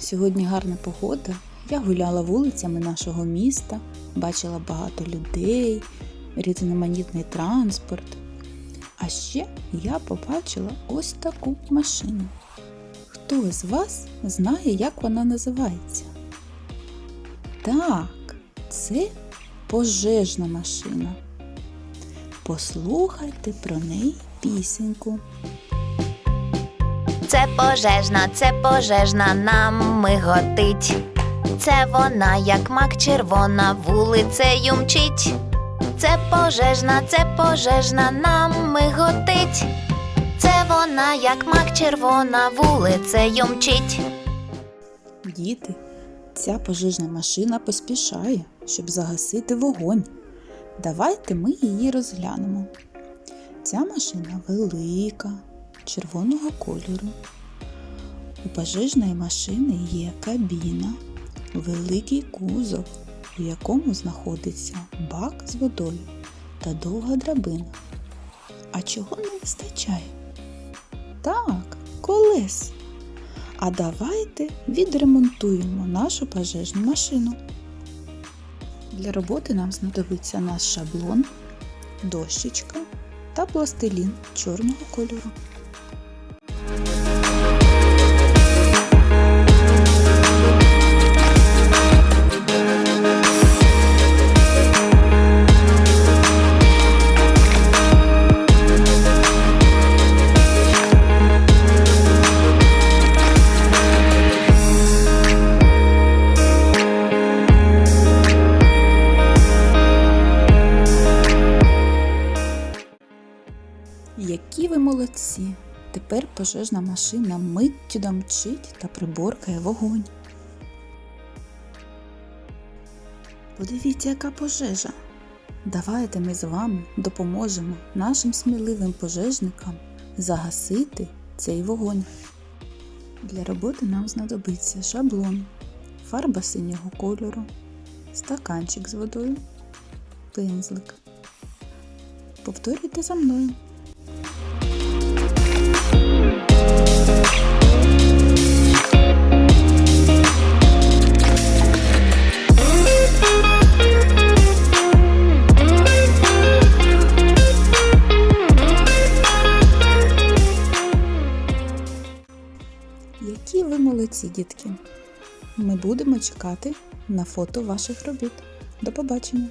Сьогодні гарна погода. Я гуляла вулицями нашого міста, бачила багато людей, різноманітний транспорт. А ще я побачила ось таку машину. Хто з вас знає, як вона називається? Так, це пожежна машина. Послухайте про неї пісеньку. Це пожежна, це пожежна, нам миготить. Це вона, як мак червона, вулицею мчить. Це пожежна, це пожежна, нам миготить. Це вона, як мак червона, вулицею мчить. Діти, ця пожежна машина поспішає, щоб загасити вогонь. Давайте ми її розглянемо. Ця машина велика, червоного кольору. У пожежної машини є кабіна, великий кузов, у якому знаходиться бак з водою та довга драбина. А чого не вистачає? Так, колес. А давайте відремонтуємо нашу пожежну машину. Для роботи нам знадобиться наш шаблон, дощечка та пластилін чорного кольору. Які ви молодці! Тепер пожежна машина миттю домчить та приборкає вогонь. Подивіться, яка пожежа. Давайте ми з вами допоможемо нашим сміливим пожежникам загасити цей вогонь. Для роботи нам знадобиться шаблон, фарба синього кольору, стаканчик з водою, пензлик. Повторюйте за мною. Які ви молодці, дітки! Ми будемо чекати на фото ваших робіт. До побачення!